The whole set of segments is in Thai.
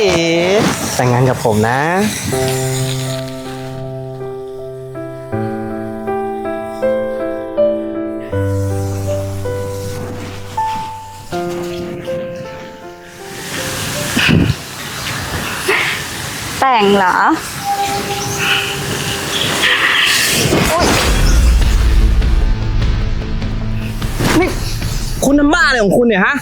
อ๋แต่งงานกับผมนะ แต่งเหรอนี่คุณน้ำบ้าอะไรของคุณเนี่ยฮะ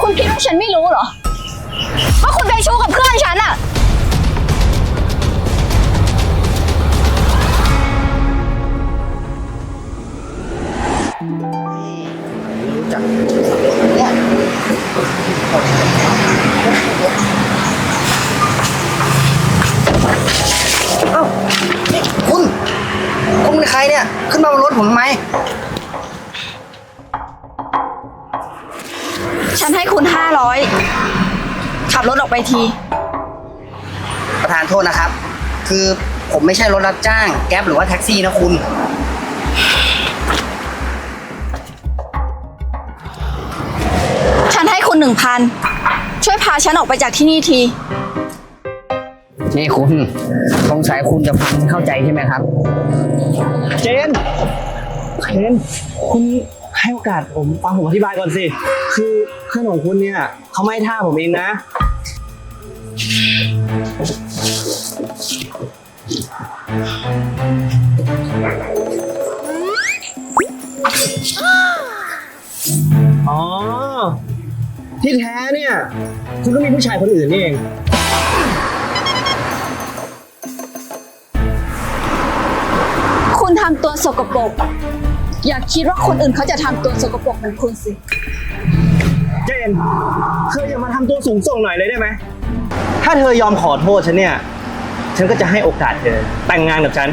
คุณคิดว่าฉันไม่รู้เหรอ ว่าคุณไปชู้กับเพื่อนฉันอะ ไปที ประธานโทษนะครับ คือผมไม่ใช่รถรับจ้าง แก๊ปหรือว่าแท็กซี่นะคุณ ฉันให้คุณหนึ่งพันช่วยพาฉันออกไปจากที่นี่ที นี่คุณสงสัยคุณจะฟังเข้าใจใช่ไหมครับ เจน เจน คุณให้โอกาสผมฟังผมอธิบายก่อนสิ คือเพื่อนของคุณเนี่ยเขาไม่ให้ท่าผมเองนะ อ๋อ ที่แท้เนี่ย คุณก็มีผู้ชายคนอื่นนี่เอง คุณทำตัวสกปรก อย่าคิดว่าคนอื่นเขาจะทำตัวสกปรกเหมือนคุณสิ เจน เธออย่ามาทำตัวสูงส่งหน่อยเลยได้ไหม ถ้าเธอยอมขอโทษฉันเนี่ย ฉันก็จะให้โอกาสเธอแต่งงานกับฉัน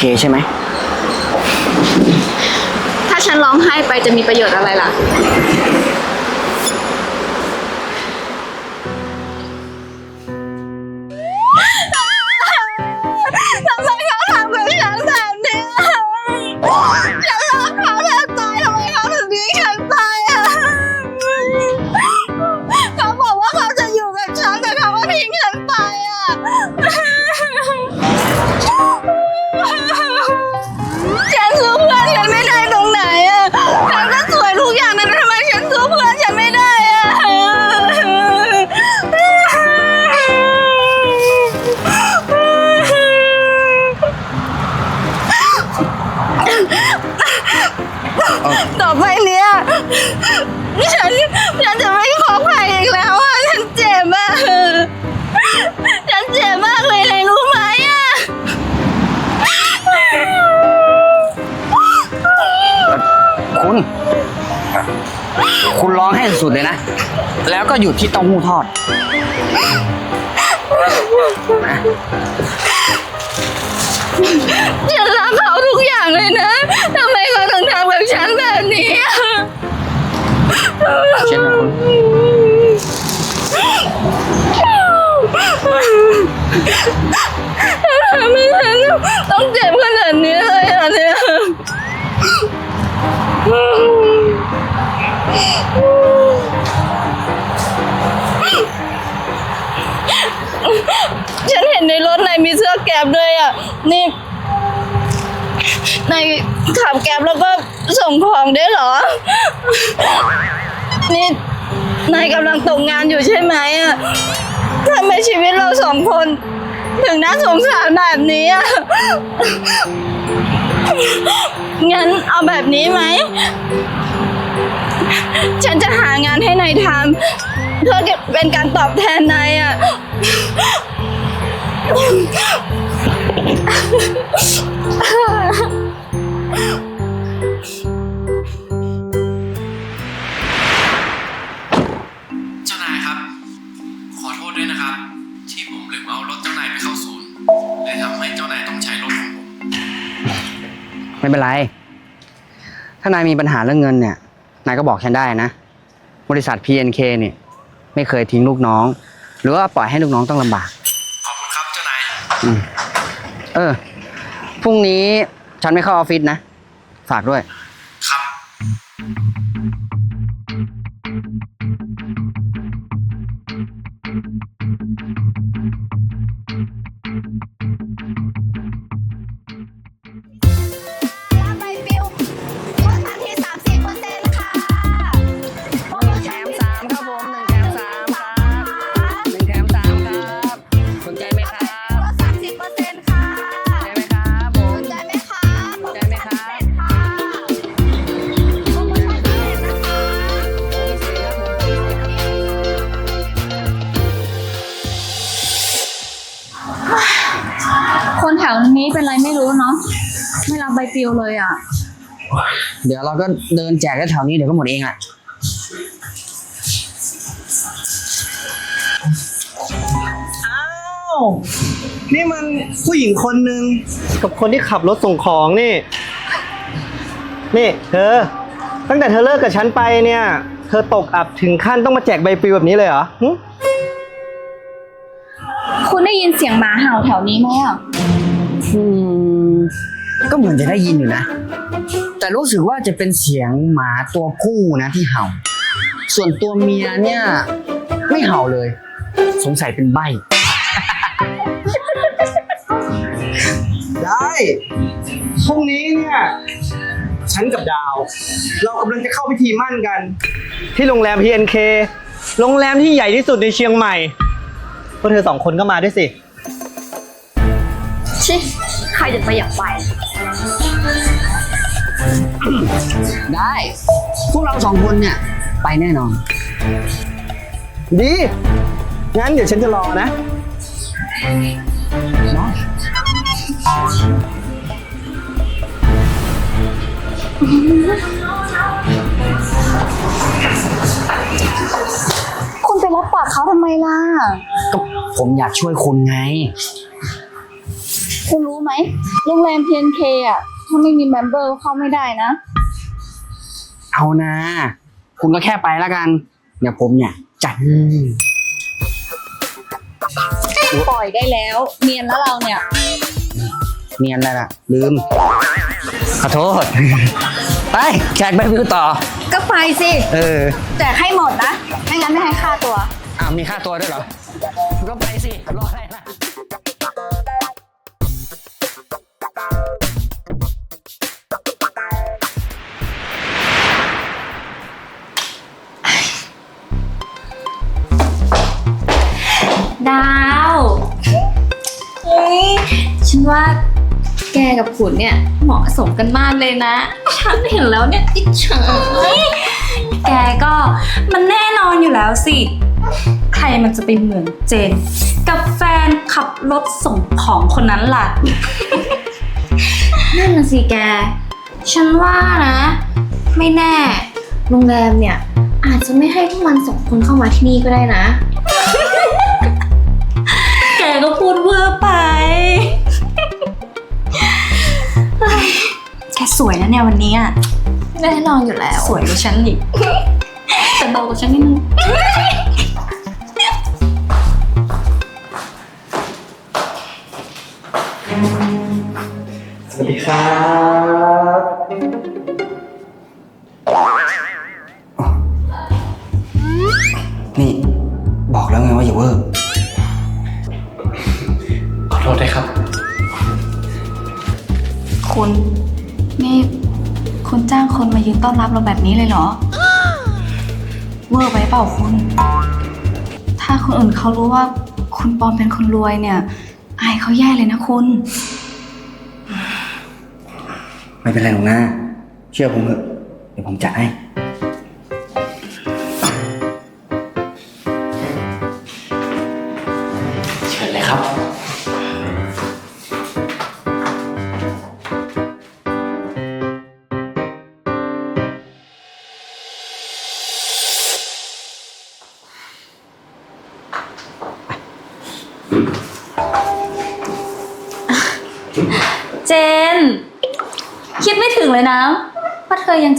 เคใช่ไหม ถ้าฉันร้องไห้ไปจะมีประโยชน์อะไรล่ะ องให้สุดเลยนะ แล้วก็หยุดที่เต้าหู้ทอดฉันรักเขาทุกอย่างเลยนะทำไมเขาถึงทำกับฉันแบบนี้อะเช่นนะคุณทำให้ฉันต้องเจ็บขนาดนี้เลยอะเนี่ย ในรถนายมีเสื้อแก๊บด้วยอะ นี่นายขับแก๊บแล้วก็ส่งของได้เหรอ นี่นายกำลังตกงานอยู่ใช่ไหมอะทำไมชีวิตเราสองคน ถึงน่าสงสารแบบนี้อะ งั้นเอาแบบนี้ไหม ฉันจะหางานให้นายทำเพื่อเป็นการตอบแทนนายอะ เจ้านายครับ ขอโทษด้วยนะครับ ที่ผมลืมเอารถเจ้านายไปเข้าศูนย์เลยทำให้เจ้านายต้องใช้รถของผมไม่เป็นไร ถ้านายมีปัญหาเรื่องเงินเนี่ย นายก็บอกฉันได้นะ บริษัท PNK เนี่ย ไม่เคยทิ้งลูกน้อง หรือว่าปล่อยให้ลูกน้องต้องลำบาก เออ พรุ่งนี้ฉันไม่เข้าออฟฟิศนะ ฝากด้วย รับใบปลิวเลยอะ เดี๋ยวเราก็เดินแจกแถวๆนี้เดี๋ยวก็หมดเองแหละอ้าว นี่มันผู้หญิงคนหนึ่งกับคนที่ขับรถส่งของนี่ นี่เธอ ตั้งแต่เธอเลิกกับฉันไปเนี่ย เธอตกอับถึงขั้นต้องมาแจกใบปลิวแบบนี้เลยเหรอหึคุณได้ยินเสียงหมาเห่าแถวนี้ไหมอะ อืม ก็เหมือนจะได้ยินอยู่นะ แต่รู้สึกว่าจะเป็นเสียงหมาตัวผู้นะที่เห่า ส่วนตัวเมียเนี่ย ไม่เห่าเลย สงสัยเป็นใบ ได้ พรุ่งนี้เนี่ย ฉันกับดาว เรากำลังจะเข้าพิธีมั่นกัน ที่โรงแรม PNK โรงแรมที่ใหญ่ที่สุดในเชียงใหม่พวกเธอสองคนก็มาด้วยสิ ชิ ใครจะไปอยากไป ได้ พวกเราสองคนเนี่ย ไปแน่นอน ดี งั้นเดี๋ยวฉันจะรอนะเนาะคุณไปรับปากเขาทำไมล่ะ ก็ผมอยากช่วยคุณไง คุณรู้ไหม โรงแรม PNK อะ ถ้าไม่มีเมมเบอร์เข้าไม่ได้นะ เอานะ คุณก็แค่ไปแล้วกัน เดี๋ยวผมเนี่ยจัดปล่อยได้แล้ว เนียนแล้วเราเนี่ย เนียนแล้วล่ะ ลืม ขอโทษ ไปแขกไปวิวต่อ ก็ไปสิ เออแจกให้หมดนะ ไม่งั้นไม่ให้ค่าตัว อ้าวมีค่าตัวด้วยเหรอ ก็ไปสิ รออะไรล่ะ ดาวเฮ้ยฉันว่าแกกับขุนเนี่ยเหมาะสมกันมากเลยนะ ฉันเห็นแล้วเนี่ยอิจฉาแกก็มันแน่นอนอยู่แล้วสิ ใครมันจะไปเหมือนเจน กับแฟนขับรถส่งของคนนั้นล่ะ นั่นน่ะสิแก ฉันว่านะ ไม่แน่ โรงแรมเนี่ย อาจจะไม่ให้พวกมันสองคนเข้ามาที่นี่ก็ได้นะ แกก็พูดเวอร์ไปเฮ้ยแกสวยนะเนี่ยวันนี้อะแน่นอนอยู่แล้ว สวยกว่าฉันอีก แต่เบากว่าฉันนิดนึง วัสดีครับนี่ บอกแล้วไงว่าอย่าเวอร์ ขอโทษด้วยครับ คุณ นี่ คุณจ้างคนมายืนต้อนรับเราแบบนี้เลยเหรอ เวอร์ไปเปล่าคุณ ถ้าคนอื่นเขารู้ว่าคุณปอมเป็นคนรวยเนี่ย อายเขาแย่เลยนะคุณ ไม่เป็นไรหรอกนะ เชื่อผมเถอะ เดี๋ยวผมจัดให้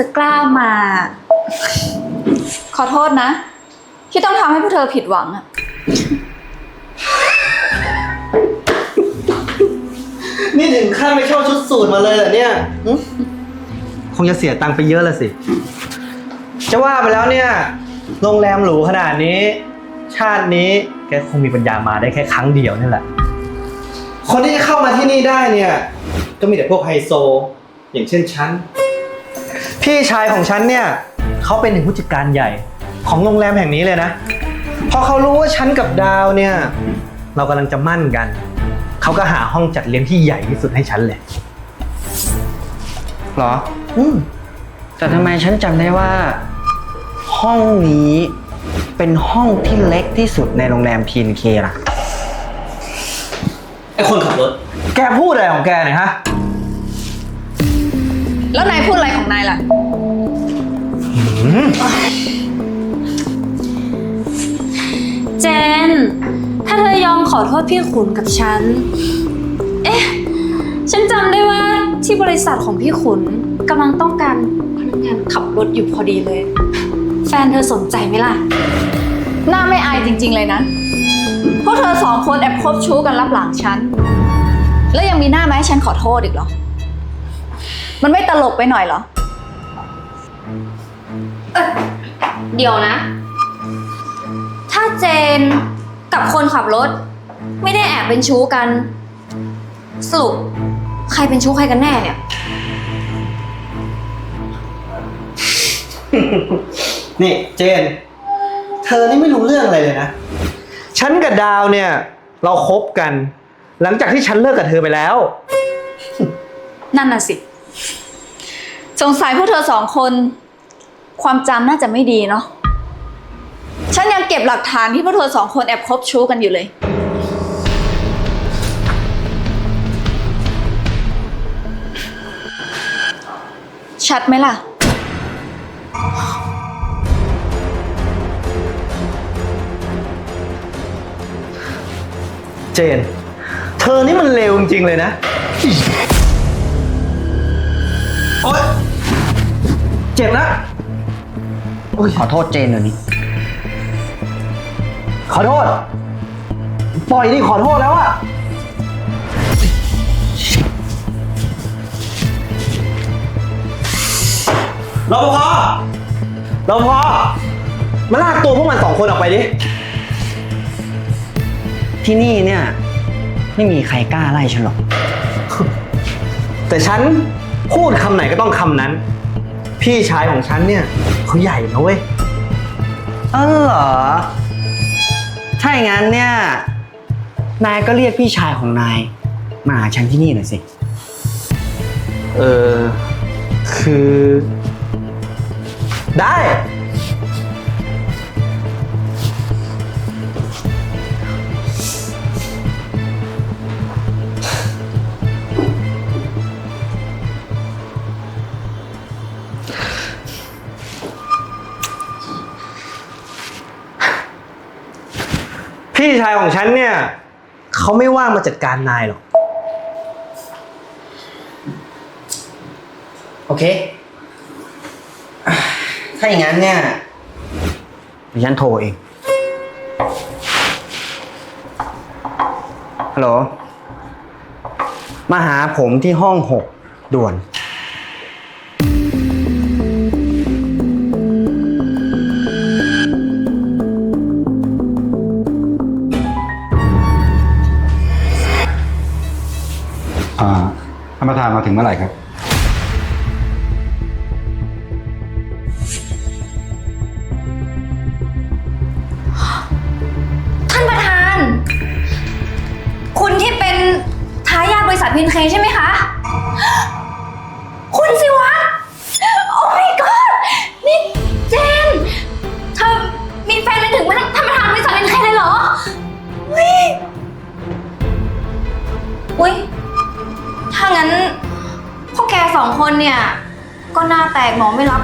จะกล้ามา ขอโทษนะ ที่ต้องทำให้พวกเธอผิดหวังอะนี่ถึงขั้นไปเช่าชุดสูทมาเลยเหรอเนี่ยหึคงจะเสียตังค์ไปเยอะละสิ จะว่าไปแล้วเนี่ย โรงแรมหรูขนาดนี้ ชาตินี้แกคงมีปัญญามาได้แค่ครั้งเดียวนี่แหละ คนที่จะเข้ามาที่นี่ได้เนี่ย ก็มีแต่พวกไฮโซ อย่างเช่นฉัน พี่ชายของฉันเนี่ยเขาเป็นถึงผู้จัดการใหญ่ของโรงแรมแห่งนี้เลยนะ พอเขารู้ว่าฉันกับดาวเนี่ย เรากำลังจะมั่นกัน เขาก็หาห้องจัดเลี้ยงที่ใหญ่ที่สุดให้ฉันเลย เหรอ อืมแต่ทำไมฉันจำได้ว่า ห้องนี้เป็นห้องที่เล็กที่สุดในโรงแรม TNK ล่ะ ไอคนขับรถ แกพูดอะไรของแกเนี่ยฮะ แล้วนายพูดอะไรของนายล่ะ เจน ถ้าเธอยอมขอโทษพี่ขุนกับฉัน เอ๊ะ ฉันจำได้ว่าที่บริษัทของพี่ขุนกำลังต้องการพนักงานขับรถอยู่พอดีเลย แฟนเธอสนใจไหมล่ะ หน้าไม่อายจริง ๆ เลยนะ พวกเธอสองคนแอบคบชู้กันรับหลังฉัน แล้วยังมีหน้ามาให้ฉันขอโทษอีกเหรอ มันไม่ตลกไปหน่อยเหรอเดี๋ยวนะ ถ้าเจนกับคนขับรถ ไม่ได้แอบเป็นชู้กัน สรุปใครเป็นชู้ใครกันแน่เนี่ย นี่เจน เธอนี่ไม่รู้เรื่องอะไรเลยนะ ฉันกับดาวเนี่ย เราคบกัน หลังจากที่ฉันเลิกกับเธอไปแล้ว นั่นน่ะสิ สงสัยพวกเธอสองคน ความจำน่าจะไม่ดีเนาะ ฉันยังเก็บหลักฐานที่พวกเธอสองคนแอบคบชู้กันอยู่เลย ชัดไหมล่ะ เจน เธอนี่มันเลวจริงๆเลยนะ โอ๊ยเจ็บนะโอ๊ยขอโทษเจนเดี๋ยวนี้ขอโทษ ปล่อยดิขอโทษแล้วอะรปภรปภมาลากตัวพวกมันสองคนออกไปดิ ที่นี่เนี่ย ไม่มีใครกล้าไล่ฉันหรอก แต่ฉัน พูดคำไหนก็ต้องคำนั้น พี่ชายของฉันเนี่ยเขาใหญ่นะเว้ยเออเหรอ ถ้าอย่างนั้นเนี่ย นายก็เรียกพี่ชายของนาย มาหาฉันที่นี่หน่อยสิ เออคือ ได้ พี่ชายของฉันเนี่ยเขาไม่ว่างมาจัดการนายหรอก โอเคอะถ้าอย่างนั้นเนี่ยเดี๋ยวฉันโทรเอง ฮัลโหล มาหาผมที่ห้องหกด่วน ถึงเมื่อไหร่ครับ ท่านประธาน คุณที่เป็นทายาทบริษัทพินเคใช่ไหมคะ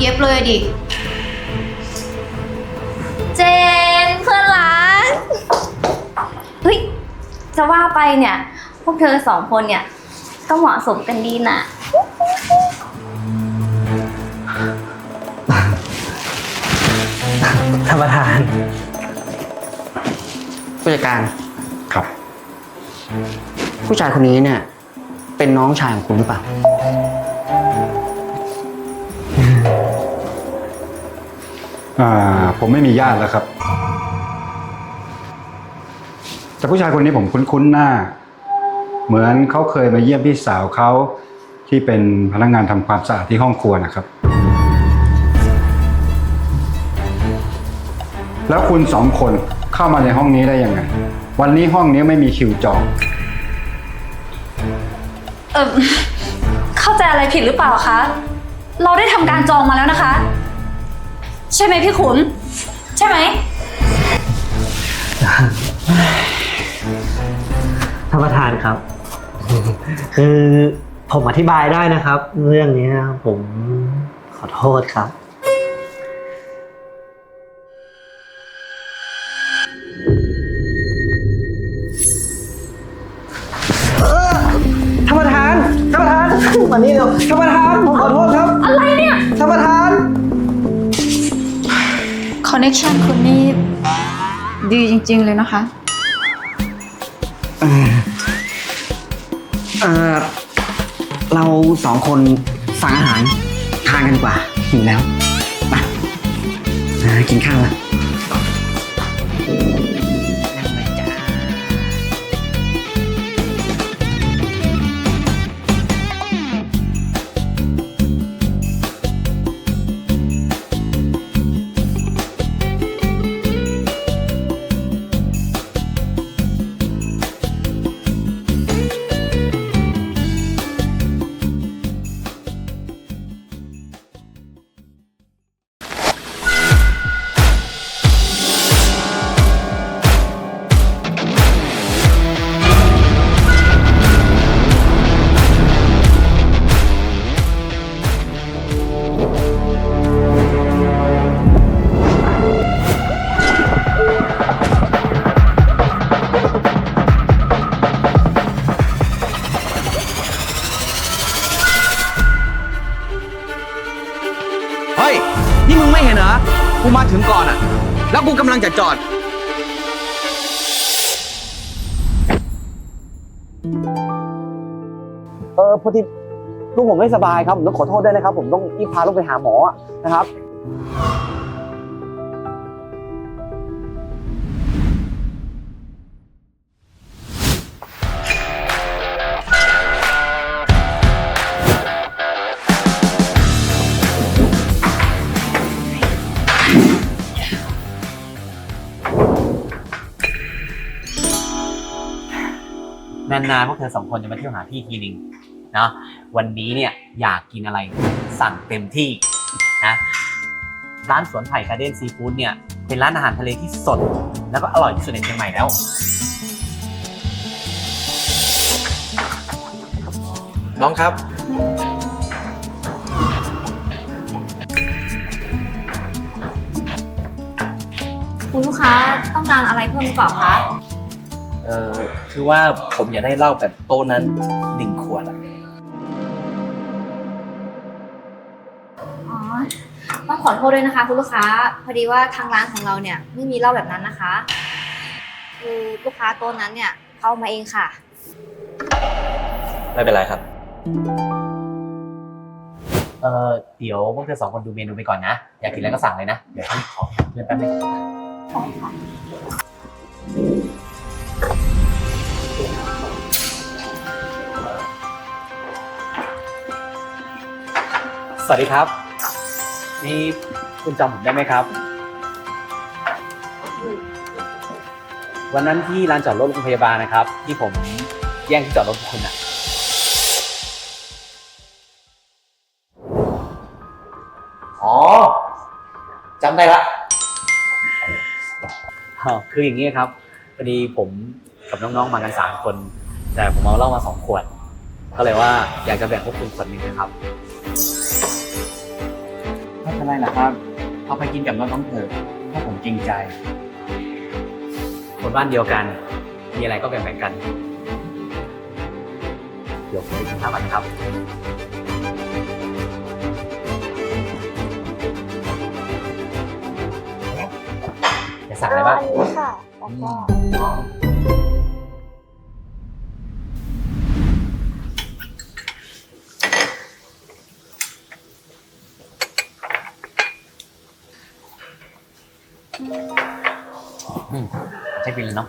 เย็บเลยดิ เจนเพื่อนรักเฮ้ย จะว่าไปเนี่ย พวกเธอสองคนเนี่ย ก็เหมาะสมกันดีนะท่านประธานผู้จัดการครับ ผู้ชายคนนี้เนี่ย เป็นน้องชายของคุณหรือเปล่า ผมไม่มีญาติแล้วครับ แต่ผู้ชายคนนี้ผมคุ้นๆหน้า เหมือนเขาเคยมาเยี่ยมพี่สาวเขาที่เป็นพนักงานทำความสะอาดที่ห้องครัวนะครับ แล้วคุณสองคนเข้ามาในห้องนี้ได้ยังไง วันนี้ห้องนี้ไม่มีคิวจองเออเข้าใจอะไรผิดหรือเปล่าคะ เราได้ทำการจองมาแล้วนะคะ ใช่ไหมพี่ขุน ใช่ไหม ท่านประธานครับ คือผมอธิบายได้นะครับ เรื่องนี้ผมขอโทษครับเออท่านประธาน ท่านประธานมานี่เร็วท่านประธานผมขอโทษครับ อะไรเนี่ย ท่านประธานคอน เน็ชันคุณนี่ดีจริง ๆ เลยนะคะ เออเราสองคนสั่งอาหารทานกันดีกว่าหิวแล้วไปอ่ากินข้าวละ แล้วกูกำลังจะจอด เออพอดีลูกผมไม่สบายครับผมต้องขอโทษด้วยนะครับ ผมต้องรีบพาลูกไปหาหมอนะครับ นานๆพวกเธอสองคนจะมาเที่ยวหาพี่ทีนึงเนาะวันนี้เนี่ยอยากกินอะไรสั่งเต็มที่นะร้านสวนไผ่การ์เด้นซีฟู้ดเนี่ยเป็นร้านอาหารทะเลที่สด แล้วก็อร่อยที่สุดในเชียงใหม่แล้ว น้องครับ คุณลูกค้าต้องการอะไรเพิ่มหรือเปล่าคะเออคือว่าผมอยากได้เหล้าแบบโต๊ะนั้นหนึ่งขวดอะอ๋อต้องขอโทษด้วยนะคะคุณลูกค้า พอดีว่าทางร้านของเราเนี่ยไม่มีเหล้าแบบนั้นนะคะ คือลูกค้าโต๊ะนั้นเนี่ยเข้ามาเองค่ะ ไม่เป็นไรครับ เออเดี๋ยวพวกเธอสองคนดูเมนูไปก่อนนะ อยากกินอะไรก็สั่งเลยนะ เดี๋ยวพี่ขอเลื่อนแป๊บนึงส สวัสดีครับ นี่คุณจำผมได้ไหมครับ วันนั้นที่ลานจอดรถโรงพยาบาลนะครับ ที่ผมแย่งที่จอดรถคุณอะอ๋อจำได้ละคืออย่างนี้ครับพอดีผมกับน้องๆมากันสามคน แต่ผมเอาเล่ามาสองขวด ก็เลยว่าอยากจะแบ่งพวกคุณคนหนึ่งนะครับ ไม่เป็นไรหรอกครับ เอาไปกินกับน้องๆเถอะเพราะผมจริงใจ คนบ้านเดียวกัน มีอะไรก็แบ่งๆกัน เดี๋ยวผมไปกินข้าวกันนะครับ จะสั่งอะไรบ้าง อันนี้ค่ะ แล้วก็อื ช็คบินเลยเนาะ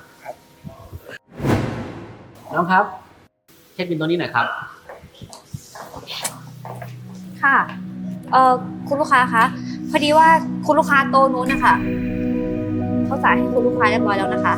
น้องครับ เช็คบินตัวนี้หน่อยครับ ค่ะ เอ่อคุณลูกค้าคะพอดีว่าคุณลูกค้าโตะนู้นนะคะเขาจ่ายให้คุณลูกค้าเรียบร้อยแล้วนะคะ